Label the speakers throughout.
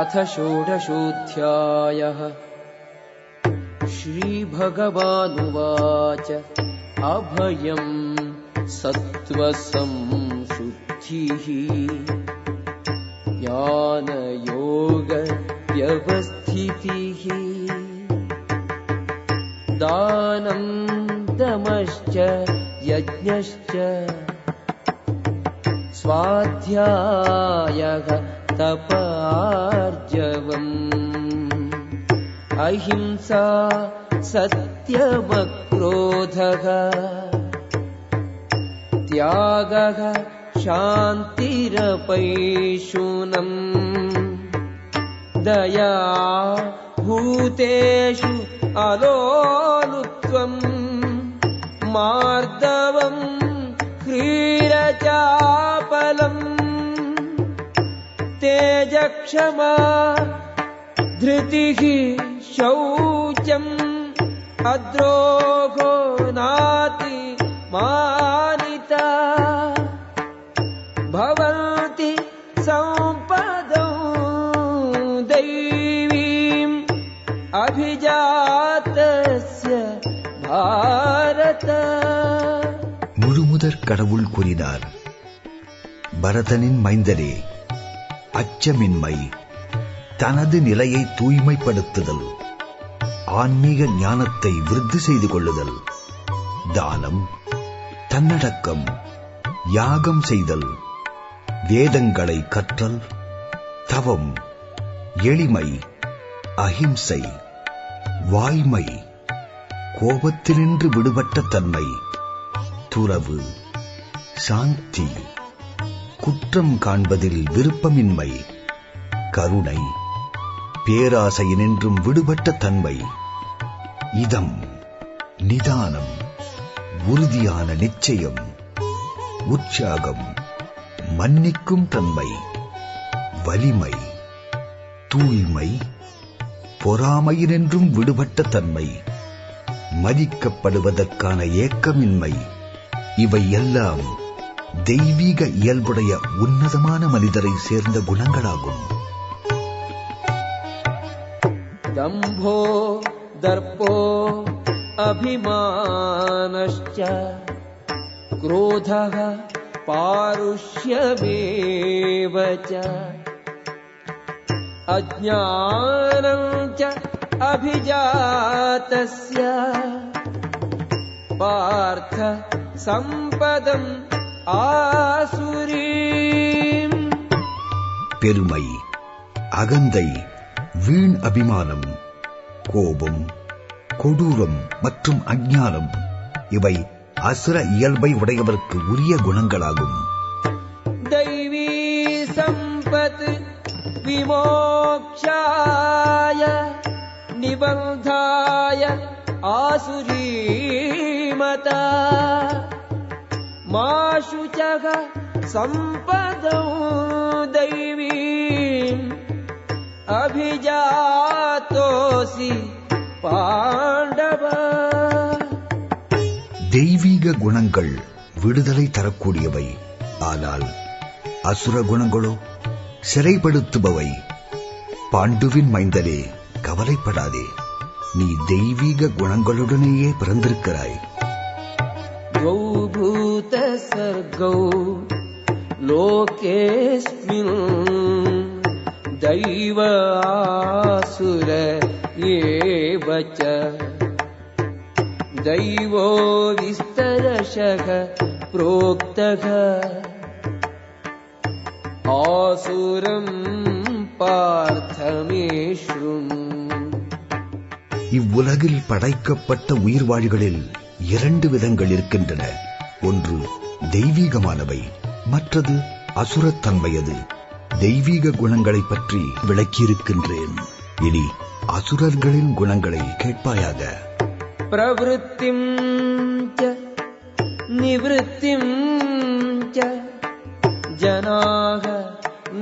Speaker 1: अथ षोडशोऽध्यायः। श्रीभगवानुवाच अभयम् सत्त्वसंशुद्धिः। ज्ञानयोगव्यवस्थितिः दानं दमश्च यज्ञश्च स्वाध्यायः अहिंसा सत्यमक्रोधः त्यागः शान्तिरपैशुनम् दया भूतेषु अलोलुत्वम् मार्दवम् ह्रीरचापलम् तेजक्षमा धृतिः शौचम् अद्रोहो नाति मानिता भवन्ति सम्पदौ दैवीम् अभिजातस्य भारत
Speaker 2: முழுமுதற் கடவுள் கூறினார் பரதனின் மைந்தரே அச்சமின்மை தனது நிலையை தூய்மைப்படுத்துதல் ஆன்மீக ஞானத்தை விருத்தி செய்து கொள்ளுதல் தானம் தன்னடக்கம் யாகம் செய்தல் வேதங்களை கற்றல் தவம் எளிமை அகிம்சை வாய்மை கோபத்தினின்று விடுபட்ட தன்மை துறவு சாந்தி. குற்றம் காண்பதில் விருப்பமின்மை கருணை பேராசையினின்றும் விடுபட்ட தன்மை இதம் நிதானம் உறுதியான நிச்சயம் உற்சாகம் மன்னிக்கும் தன்மை வலிமை தூய்மை பொறாமையினின்றும் விடுபட்ட தன்மை மதிக்கப்படுவதற்கான ஏக்கமின்மை இவை எல்லாம் தெய்வீக இயல்புடைய உன்னதமான மனிதரை சேர்ந்த குணங்களாகும்
Speaker 1: दम्भो दर्पो अभिमानश्च क्रोधः पारुष्यमेव च अज्ञानम् च अभिजातस्य पार्थ सम्पदम् ஆசுரீம்.
Speaker 2: பெருமை அகந்தை வீண் அபிமானம் கோபம் கொடூரம் மற்றும் அஜானம் இவை அசுர இயல்பை உடையவருக்கு உரிய குணங்களாகும்.
Speaker 1: தெய்வீ சம்பத் விமோக்ஷாய நிபந்தாய ஆசுரீமதா. मा शुचः सम्पदौ दैवीम् अभिजातोऽसि पाण्डव
Speaker 2: தெய்வீக குணங்கள் விடுதலை தரக்கூடியவை ஆனால் அசுர குணங்களோ சிறைப்படுத்துபவை பாண்டுவின் மைந்தரே கவலைப்படாதே நீ தெய்வீக குணங்களுடனேயே பிறந்திருக்கிறாய்
Speaker 1: द्वौ भूतसर्गौ लोकेऽस्मिन् दैव आसुर एव च दैवो विस्तरशः प्रोक्तः आसुरम् पार्थ मे शृणु
Speaker 2: இவ்வுலகில் படைக்கப்பட்ட உயிர்வாழிகளில் இரண்டு விதங்கள் இருக்கின்றன. ஒன்று தெய்வீகமானவை மற்றது அசுரத்தன்மையது. தெய்வீக குணங்களை பற்றி விளக்கியிருக்கின்றேன். இனி அசுரர்களின் குணங்களை கேட்பாயாக.
Speaker 1: பிரவருத்திம் நிவத்திம் ஜனாக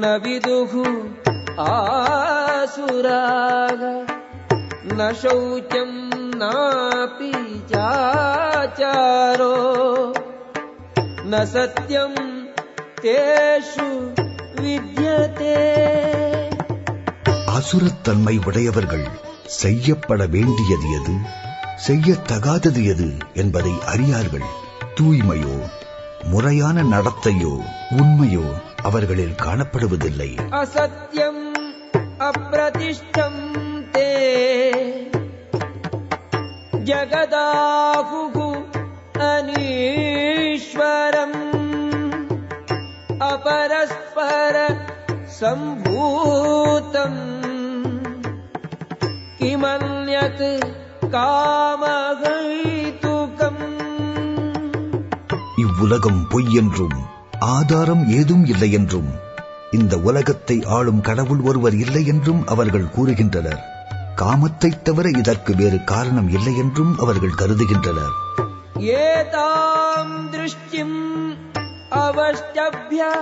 Speaker 1: நவிதுகு ஆசுராக நசௌச்சம் विदुः आसुराः न शौचम् नापि चाचारो न सत्यम् तेषु विद्यते
Speaker 2: அசுரத்தன்மை உடையவர்கள் செய்யப்பட வேண்டியது எது செய்யத்தகாதது எது என்பதை அறியார்கள் தூய்மையோ முறையான நடத்தையோ உண்மையோ அவர்களில் காணப்படுவதில்லை
Speaker 1: असत्यम् अप्रतिष्ठम् ते जगदाहुः अनीश्वरम् अपरस्पर सम्भूतम् किमन्यत् कामहैतुकम्
Speaker 2: இவ்வுலகம் பொய் என்றும் ஆதாரம் ஏதும் இல்லை என்றும் இந்த உலகத்தை ஆளும் கடவுள் ஒருவர் இல்லை என்றும் அவர்கள் கூறுகின்றனர் காமத்தை தவிர இதற்கு வேறு காரணம் இல்லை என்றும் அவர்கள் கருதுகின்றனர்.
Speaker 1: ஏதாம் திருஷ்டிம் அவஸ்தவ்யா